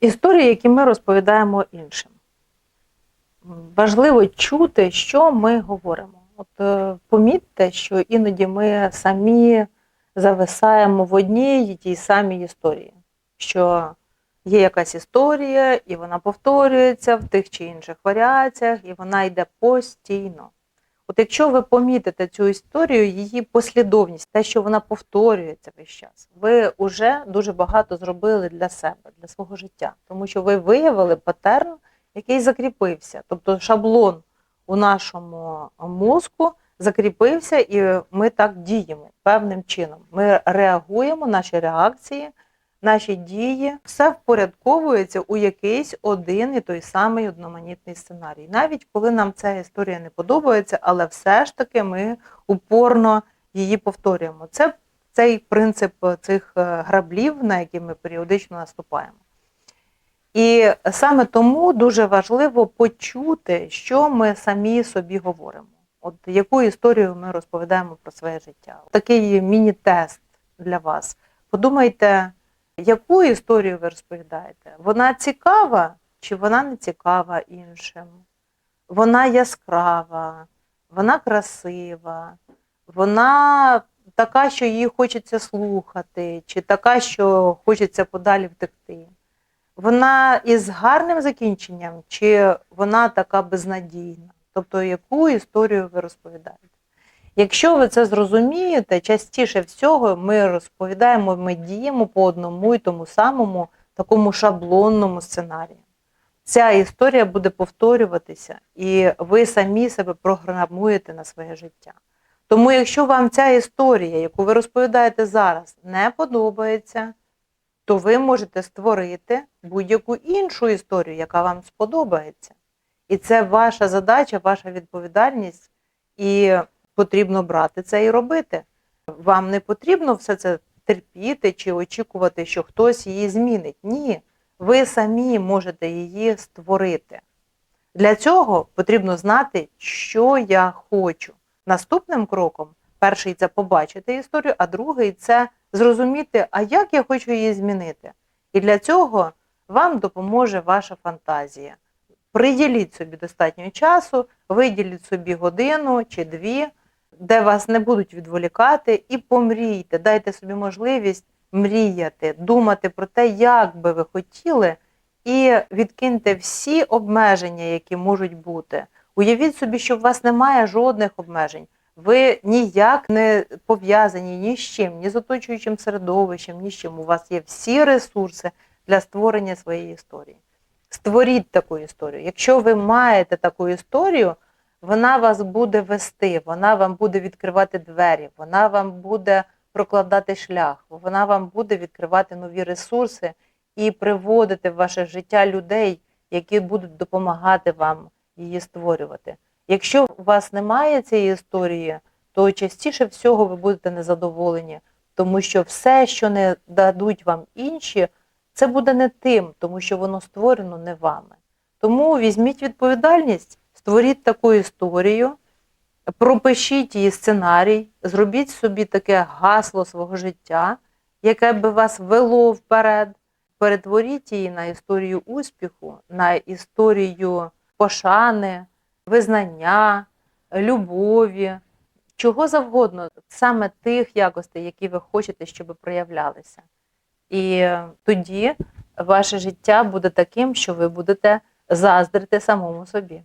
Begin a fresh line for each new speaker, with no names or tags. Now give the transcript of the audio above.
Історії, які ми розповідаємо іншим. Важливо чути, що ми говоримо. От е, помітьте, що іноді ми самі зависаємо в одній і тій самій історії, що є якась історія, і вона повторюється в тих чи інших варіаціях, і вона йде постійно. От якщо ви помітите цю історію, її послідовність, те, що вона повторюється весь час, ви вже дуже багато зробили для себе, для свого життя, тому що ви виявили патерн, який закріпився, тобто шаблон у нашому мозку закріпився, і ми так діємо певним чином. Ми реагуємо, наші реакції, наші дії, все впорядковується у якийсь один і той самий одноманітний сценарій. Навіть коли нам ця історія не подобається, але все ж таки ми упорно її повторюємо. Це цей принцип цих е, граблів, на які ми періодично наступаємо. І саме тому дуже важливо почути, що ми самі собі говоримо. От яку історію ми розповідаємо про своє життя. Такий міні-тест для вас. Подумайте, яку історію ви розповідаєте? Вона цікава чи вона не цікава іншим? Вона яскрава, вона красива, вона така, що її хочеться слухати, чи така, що хочеться подалі втекти. Вона із гарним закінченням, чи вона така безнадійна? Тобто, яку історію ви розповідаєте? Якщо ви це зрозумієте, частіше всього ми розповідаємо, ми діємо по одному і тому самому такому шаблонному сценарію. Ця історія буде повторюватися, і ви самі себе програмуєте на своє життя. Тому, якщо вам ця історія, яку ви розповідаєте зараз, не подобається, то ви можете створити будь-яку іншу історію, яка вам сподобається. І це ваша задача, ваша відповідальність, і потрібно брати це і робити. Вам не потрібно все це терпіти чи очікувати, що хтось її змінить. Ні, ви самі можете її створити. Для цього потрібно знати, що я хочу. Наступним кроком, перший це побачити історію, а другий це зрозуміти, а як я хочу її змінити. І для цього вам допоможе ваша фантазія. Приділіть собі достатньо часу, виділіть собі годину чи дві, де вас не будуть відволікати, і помрійте, дайте собі можливість мріяти, думати про те, як би ви хотіли, і відкиньте всі обмеження, які можуть бути. Уявіть собі, що у вас немає жодних обмежень. Ви ніяк не пов'язані ні з чим, ні з оточуючим середовищем, ні з чим. У вас є всі ресурси для створення своєї історії. Створіть таку історію. Якщо ви маєте таку історію, вона вас буде вести, вона вам буде відкривати двері, вона вам буде прокладати шлях, вона вам буде відкривати нові ресурси і приводити в ваше життя людей, які будуть допомагати вам її створювати. Якщо у вас немає цієї історії, то частіше всього ви будете незадоволені, тому що все, що не дадуть вам інші, це буде не тим, тому що воно створено не вами. Тому візьміть відповідальність, створіть таку історію, пропишіть її сценарій, зробіть собі таке гасло свого життя, яке би вас вело вперед. Перетворіть її на історію успіху, на історію пошани, визнання, любові, чого завгодно, саме тих якостей, які ви хочете, щоб проявлялися. І тоді ваше життя буде таким, що ви будете заздрити самому собі.